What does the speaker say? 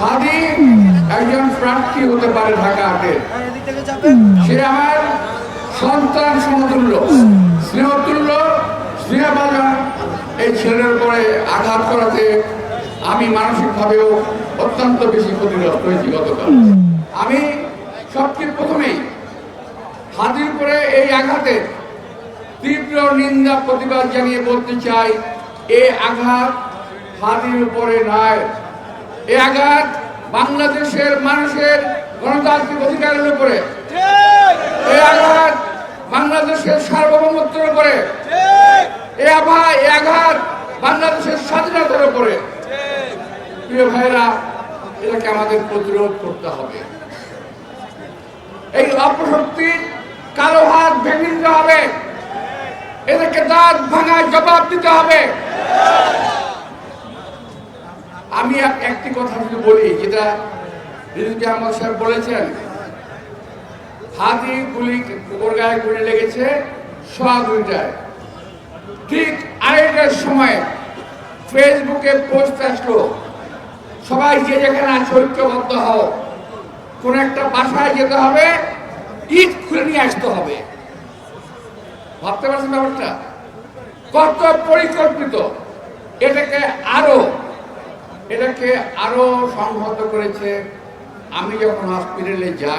হাদি একজন প্রার্থী হতে পারে ঢাকা হাটে সে আমার সন্তান সমতুল্য স্নেহতুল্য স্নেহবাজার এই ছেলের উপরে আঘাত করাতে আমি মানসিকভাবেও অত্যন্ত বেশি ক্ষতিগ্রস্ত হয়েছি গতকাল। আমি সবচেয়ে প্রথমেই হাতির উপরে এই আঘাতে তীব্র নিন্দা, প্রতিবাদ জানিয়ে বলতে চাই, এ আঘাত হাতির উপরে নয়। এই আঘাত বাংলাদেশের মানুষের গণতান্ত্রিক অধিকারের উপরে। এই আঘাত বাংলাদেশের সার্বভৌমত্বের উপরে। এই আভা এই আঘাত বাংলাদেশের স্বাধীনতার উপরে। প্রিয় ভাইরা এটাকে আমাদের প্রতিরোধ করতে হবে। এই অপশক্তির কালো হাত ভেঙে দিতে হবে। এদেরকে দাঁত ভাঙার জবাব দিতে হবে। আমি এক- একটি কথা শুধু বলি, যেটা রিজুকে আহমদ সাহেব বলেছেন, হাতি, গুলি, কুকুর গায়ে গুলি লেগেছে, সোয়া দুইটায়। ঠিক আড়াইটার সময় ফেসবুকে পোস্ট আসলো, সবাই যে যেখানে আছে, ঐক্যবদ্ধ হও। কোন একটা বাসায় যেতে হবে, ইট খুলে নিয়ে আসতে হবে। ভাবতে পারছেন ব্যাপারটা? কত পরিকল্পিত? এটাকে আরও এটাকে আরও সংহত করেছে। আমি যখন হসপিটালে যাই